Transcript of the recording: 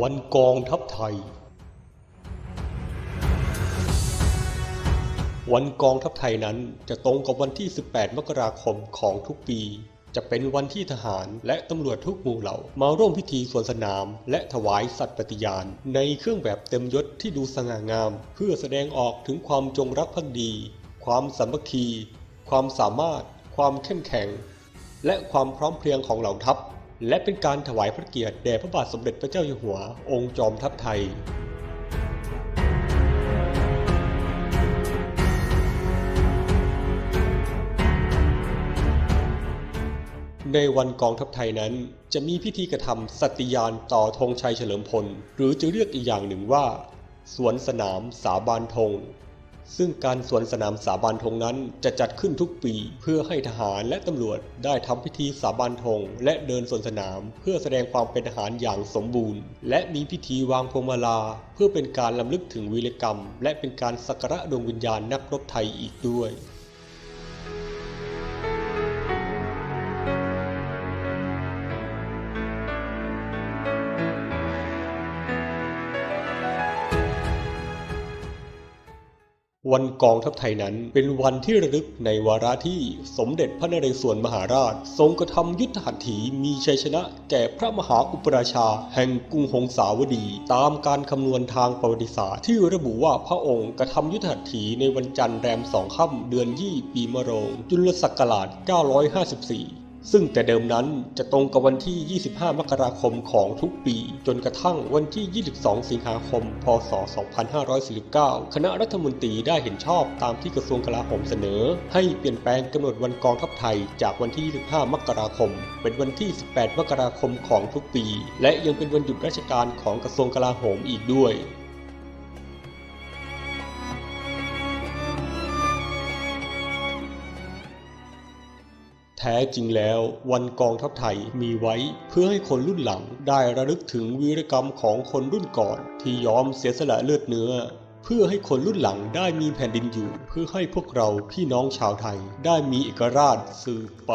วันกองทัพไทย วันกองทัพไทยนั้นจะตรงกับวันที่ 18 มกราคมของทุกปี จะเป็นวันที่ทหารและตำรวจทุกหมู่เหล่า มาร่วมพิธีสวนสนาม และถวายสัตย์ปฏิญาณ ในเครื่องแบบเต็มยศที่ดูสง่างาม เพื่อแสดงออกถึงความจงรักภักดี ความสามัคคี ความสามารถ ความเข้มแข็ง และความพร้อมเพรียงของเหล่าทัพ และเป็นการถวายพระเกียรติแด่พระบาทสมเด็จพระเจ้าอยู่หัว องค์จอมทัพไทยในวันกองทัพไทยนั้นจะมีพิธีกระทำสัตยานต่อธงชัยเฉลิมพล หรือจะเรียกอีกอย่างหนึ่งว่า สวนสนามสาบานธง ซึ่งการสวนสนามสาบานธงนั้นจะจัดขึ้นทุกปีเพื่อให้ทหารและตำรวจได้ทำพิธีสาบานธงและเดินสวนสนาม เพื่อแสดงความเป็นทหารอย่างสมบูรณ์ และมีพิธีวางพวงมาลา เพื่อเป็นการลำลึกถึงวีรกรรม และเป็นการสักการะดวงวิญญาณนักรบไทยอีกด้วย วันกองทัพไทยนั้น เป็นวันที่ระลึกในวาระที่สมเด็จพระนเรศวรมหาราช ทรงกระทำยุทธหัตถีมีชัยชนะแก่พระมหาอุปราชา แห่งกรุงหงสาวดี ตามการคำนวณทางประวัติศาสตร์ที่ระบุว่าพระองค์กระทำยุทธหัตถีในวันจันทร์แรมสองค่ำเดือนยี่ปีมะโรงจุลศักราช 954 ซึ่งแต่เดิมนั้นจะตรงกับวันที่ 25 มกราคมของทุกปี จนกระทั่งวันที่ 22 สิงหาคม พศ 2549 คณะรัฐมนตรีได้เห็นชอบตามที่กระทรวงกลาโหมเสนอ ให้เปลี่ยนแปลงกำหนดวันกองทัพไทยจากวันที่ 25 มกราคม เป็นวันที่ 18 มกราคมของทุกปี และยังเป็นวันหยุดราชการของกระทรวงกลาโหมอีกด้วย แท้จริงแล้ววันกองทัพไทยมีไว้เพื่อให้คนรุ่นหลังได้ระลึกถึงวีรกรรมของคนรุ่นก่อน ที่ยอมเสียสละเลือดเนื้อ เพื่อให้คนรุ่นหลังได้มีแผ่นดินอยู่ เพื่อให้พวกเราพี่น้องชาวไทยได้มีเอกราชสืบไป